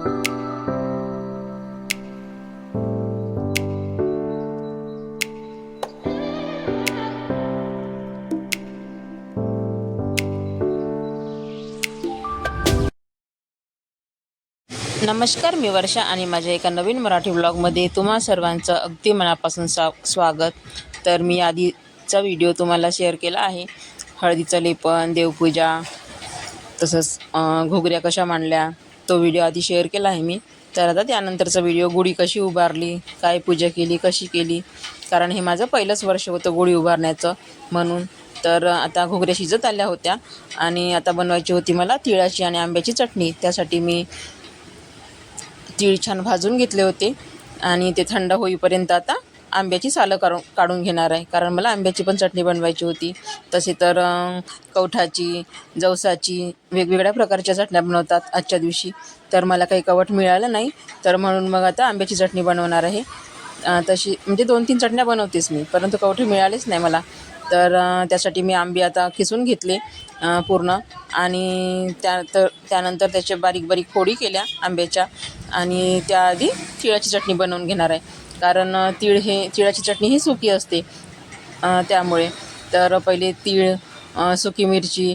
नमस्कार मी वर्षा आणि माझ्या एका नवीन मराठी ब्लॉगमध्ये तुम्हा सर्वांचं अगदी मनापासून स्वा स्वागत. तर मी आधीचा व्हिडिओ तुम्हाला शेअर केला आहे. हळदीचं लेपन देवपूजा तसंच घुगऱ्या घोगऱ्या कशा मांडल्या तो व्हिडिओ आधी शेअर केला आहे मी. तर आता त्यानंतरचा व्हिडिओ गुढी कशी उभारली काय पूजा केली कशी केली? कारण हे माझं पहिलंच वर्ष होतं गुढी उभारण्याचं म्हणून. तर आता घोगऱ्या शिजत आल्या होत्या आणि आता बनवायची होती मला तिळाची आणि आंब्याची चटणी. त्यासाठी मी तीळ छान भाजून घेतले होते आणि ते थंड होईपर्यंत आता आंब्याची सालं काढून काढून घेणार आहे. कारण मला आंब्याची पण चटणी बनवायची होती. तसे तर कवठाची जवसाची वेगवेगळ्या प्रकारच्या चटण्या बनवतात आजच्या दिवशी. तर मला काही कवठ मिळालं नाही. तर म्हणून मग आता आंब्याची चटणी बनवणार आहे. तशी म्हणजे दोन तीन चटण्या बनवतेच मी. परंतु कवठे मिळालेच नाही मला. तर त्यासाठी मी आंबे आता खिसून घेतले पूर्ण. आणि त्या तर त्यानंतर त्याच्या बारीक बारीक फोडी केल्या आंब्याच्या. आणि त्याआधी तिळाची चटणी बनवून घेणार आहे. कारण तीळ हे तिळाची चटणी ही सुकी असते. त्यामुळे. तर पहिले तीळ सुकी मिरची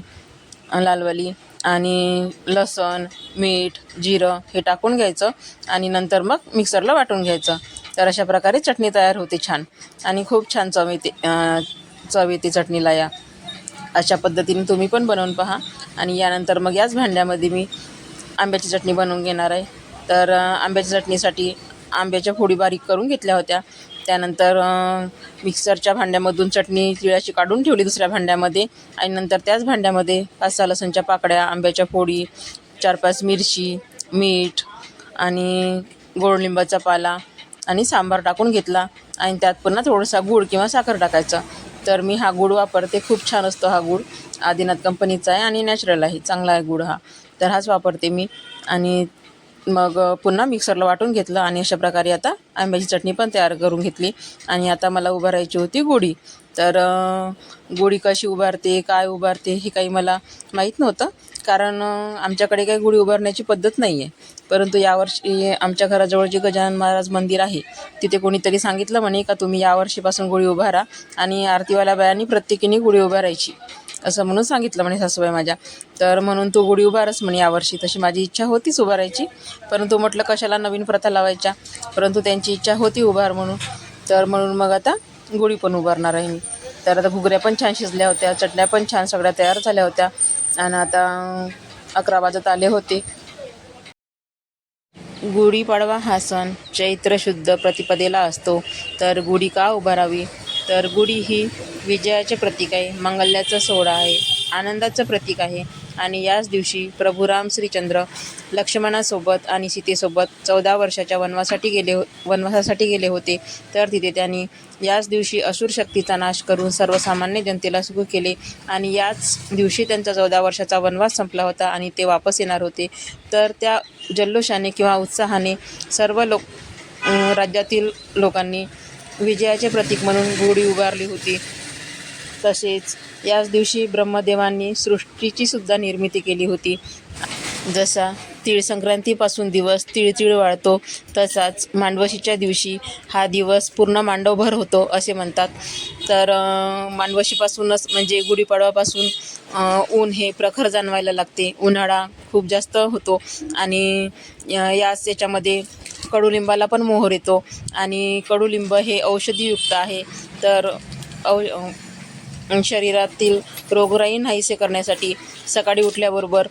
लालवाली आणि लसण मीठ जिरं हे टाकून घ्यायचं आणि नंतर मग मिक्सरला वाटून घ्यायचं. तर अशा प्रकारे चटणी तयार होते छान. आणि खूप छान चव येते चव येते चटणीला या अशा पद्धतीने तुम्ही पण बनवून पहा. आणि यानंतर मग याच भांड्यामध्ये मी आंब्याची चटणी बनवून घेणार आहे. तर आंब्याच्या चटणीसाठी आंब्याच्या फोडी बारीक करून घेतल्या होत्या. त्यानंतर मिक्सरच्या भांड्यामधून चटणी तिळाची काढून ठेवली दुसऱ्या भांड्यामध्ये आणि नंतर त्याच भांड्यामध्ये पाच सहा लसणच्या पाकळ्या आंब्याच्या फोडी चार पाच मिरची मीठ आणि गोडलिंबाचा पाला आणि सांबार टाकून घेतला आणि त्यात पुन्हा थोडासा गूळ किंवा साखर टाकायचं. तर मी हा गूळ वापरते. खूप छान असतो हा गूळ. आदिनाथ कंपनीचा आहे आणि नॅचरल आहे. चांगला आहे गूळ हा. तर हाच वापरते मी आणि मग पुन्हा मिक्सरला वाटून घेतलं आणि अशा प्रकारे आता आंब्याची चटणी पण तयार करून घेतली. आणि आता मला उभारायची होती गुढी तर गोडी गुढी कशी उभारते काय उभारते हे काही मला माहीत नव्हतं. कारण आमच्याकडे काही गुढी उभारण्याची पद्धत नाही आहे परंतु यावर्षी आमच्या घराजवळ जे गजानन महाराज मंदिर आहे तिथे कोणीतरी सांगितलं म्हणे का तुम्ही यावर्षीपासून गुढी उभारा. आणि आरतीवाल्या बायांनी प्रत्येकीने गुढी उभारायची. असं म्हणून सांगितलं म्हणे सासूबाई माझ्या. तर म्हणून तू गुढी उभारच म्हणे यावर्षी. तशी माझी इच्छा होतीच उभारायची. परंतु म्हटलं कशाला नवीन प्रथा लावायच्या? परंतु त्यांची इच्छा होती उभार म्हणून. तर म्हणून मग आता गुढी पण उभारणार आहे मी. तर आता घुगऱ्या पण छान शिजल्या होत्या चटण्या पण छान सगळ्या तयार झाल्या होत्या. आणि आता अकरा वाजत आले होते. गुढीपाडवा हा सण चैत्र शुद्ध प्रतिपदेला असतो. तर गुढी का उभारावी? तर गुढी ही विजयाचे प्रतीक आहे मंगल्याचा सोहळा आहे आनंदाचं प्रतीक आहे. आणि याच दिवशी प्रभू राम श्रीचंद्र लक्ष्मणासोबत आणि सीतेसोबत चौदा वर्षाच्या वनवासाठी गेले हो वनवासासाठी गेले होते. तर तिथे त्यांनी याच दिवशी असुर शक्तीचा नाश करून सर्वसामान्य जनतेला सुखी केले आणि याच दिवशी त्यांचा चौदा वर्षाचा वनवास संपला होता आणि ते वापस येणार होते. तर त्या जल्लोषाने किंवा उत्साहाने सर्व लोक राज्यातील लोकांनी विजयाचे प्रतीक म्हणून गुढी उभारली होती. तसेच याच दिवशी ब्रह्मदेवांनी सृष्टीची सुद्धा निर्मिती केली होती. जसा तीळ संक्रांतीपासून दिवस तिळतिळ वाळतो तसाच मांडवशीच्या दिवशी हा दिवस पूर्ण मांडवभर होतो असे म्हणतात. तर मांडवशीपासूनच म्हणजे गुढीपाडवापासून ऊन हे प्रखर जाणवायला लागते. उन्हाळा खूप जास्त होतो आणि याच याच्यामध्ये कडुलिंबाला पण मोहर येतो. आणि कडुलिंब हे औषधीयुक्त आहे. तर औ शरीरातील रोगराई नाहीसे करण्यासाठी सकाळी उठल्याबरोबर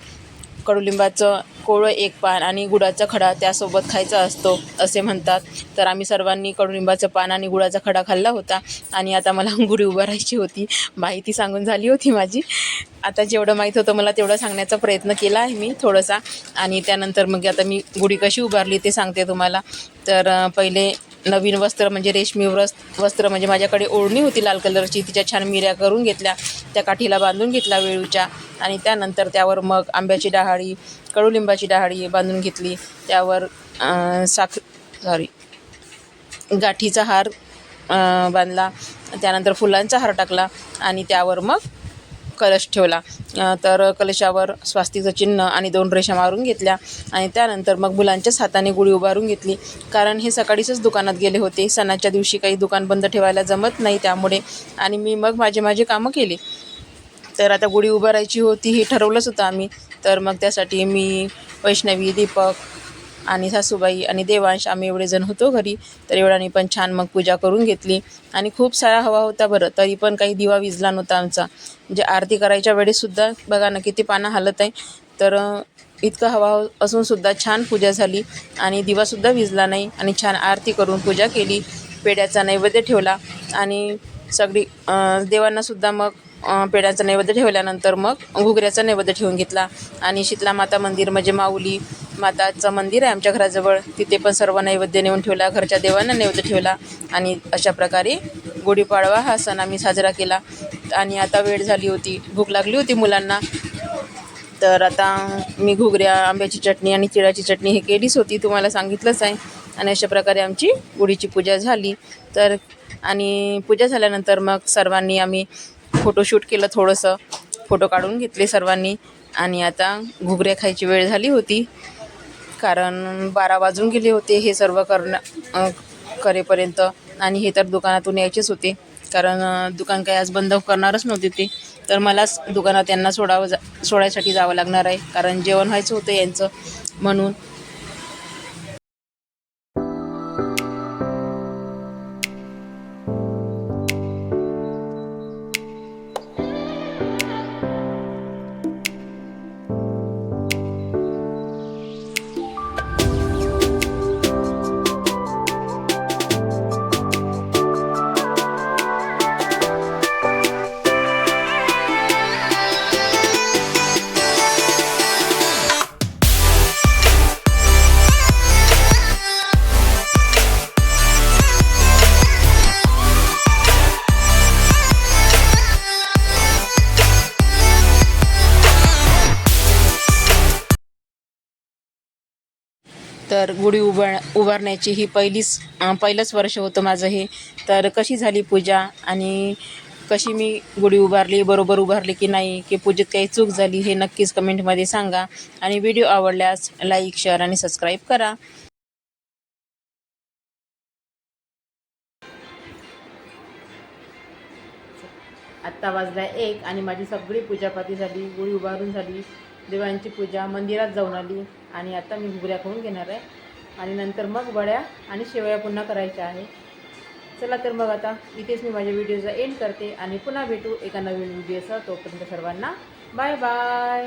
कडुलिंबाचं कोवळं एक पान आणि गुळाचा खडा त्यासोबत खायचा असतो असे म्हणतात. तर आम्ही सर्वांनी कडुलिंबाचं पान आणि गुळाचा खडा खाल्ला होता आणि आता मला गुढी उभारायची होती. माहिती सांगून झाली होती माझी. आता जेवढं माहीत होतं मला तेवढं सांगण्याचा प्रयत्न केला आहे मी थोडासा. आणि त्यानंतर मग आता मी गुढी कशी उभारली ते सांगते तुम्हाला. तर पहिले नवीन वस्त्र म्हणजे रेशमी वस् वस्त्र म्हणजे माझ्याकडे ओढणी होती लाल कलरची तिच्या छान मिऱ्या करून घेतल्या त्या काठीला बांधून घेतला वेळूच्या आणि त्यानंतर त्यावर मग आंब्याची डहाळी कडुलिंबाची डहाळी बांधून घेतली त्यावर साख सॉरी गाठीचा हार बांधला त्यानंतर फुलांचा हार टाकला आणि त्यावर मग कलश ठेवला. तर कलशावर स्वास्तिकचं चिन्ह आणि दोन रेषा मारून घेतल्या आणि त्यानंतर मग मुलांच्याच हाताने गुढी उभारून घेतली. कारण हे सकाळीच दुकानात गेले होते. सणाच्या दिवशी काही दुकान बंद ठेवायला जमत नाही त्यामुळे. आणि मी मग माझे माझे कामं केली. तर आता गुढी उभारायची होती हे ठरवलंच होतं आम्ही. तर मग त्यासाठी मी वैष्णवी दीपक आणि सासूबाई आणि देवांश आम्ही एवढे जण होतो घरी. तर एवढ्याने पण छान मग पूजा करून घेतली. आणि खूप सारा हवा होता बरं तरी पण काही दिवा विजला नव्हता आमचा. म्हणजे आरती करायच्या वेळेससुद्धा बघा ना किती पानं हालत आहे. तर इतका हवा असूनसुद्धा छान पूजा झाली. आणि दिवासुद्धा विजला नाही. आणि छान आरती करून पूजा केली. पेड्याचा नैवेद्य ठेवला. आणि सगळी देवांनासुद्धा मग पेड्याचा नैवेद्य ठेवल्यानंतर मग घुगऱ्याचा नैवेद्य ठेवून घेतला. आणि शीतला माता मंदिर म्हणजे माऊली माताचं मंदिर आहे आमच्या घराजवळ. तिथे पण सर्व नैवेद्य नेऊन ठेवला घरच्या देवांना नैवेद्य ठेवला आणि अशा प्रकारे गुढीपाडवा हा सण आम्ही साजरा केला. आणि आता वेळ झाली होती भूक लागली होती मुलांना. तर आता मी घुगऱ्या आंब्याची चटणी आणि तिळाची चटणी हे केलीच होती तुम्हाला सांगितलंच आहे. आणि अशा प्रकारे आमची गुढीची पूजा झाली. तर आणि पूजा झाल्यानंतर मग सर्वांनी आम्ही फोटोशूट केलं थोडंसं. फोटो काढून घेतले सर्वांनी. आणि आता घुगऱ्या खायची वेळ झाली होती. कारण बारा वाजून गेले होते हे सर्व करणं करेपर्यंत. आणि हे तर दुकानातून यायचेच होते. कारण दुकान काही आज बंद करणारच नव्हते ते. तर मलाच दुकानात त्यांना सोडावं जा सोडायसाठी जावं लागणार आहे. कारण जेवण व्हायचं होतं यांचं. म्हणून तर गुढी उभार उभारण्याची ही पहिलीच पहिलंच वर्ष होतं माझं हे. तर कशी झाली पूजा आणि कशी मी गुढी उभारली बरोबर उभारली की नाही की पूजेत काही चूक झाली हे नक्कीच कमेंटमध्ये सांगा. आणि व्हिडिओ आवडल्यास लाईक शेअर आणि सबस्क्राईब करा. आत्ता वाजला एक आणि माझी सगळी पूजापाती झाली गुढी उभारून झाली. देवांची पूजा मंदिरात जाऊन आली आणि आता मी घुगऱ्या करून घेणार आहे. आणि नंतर मग वड्या आणि शेवया पुन्हा करायच्या आहे. चला तर मग आता इथेच मी माझ्या व्हिडिओचा एंड करते आणि पुन्हा भेटू एका नवीन व्हिडिओसह. तोपर्यंत सर्वांना बाय बाय.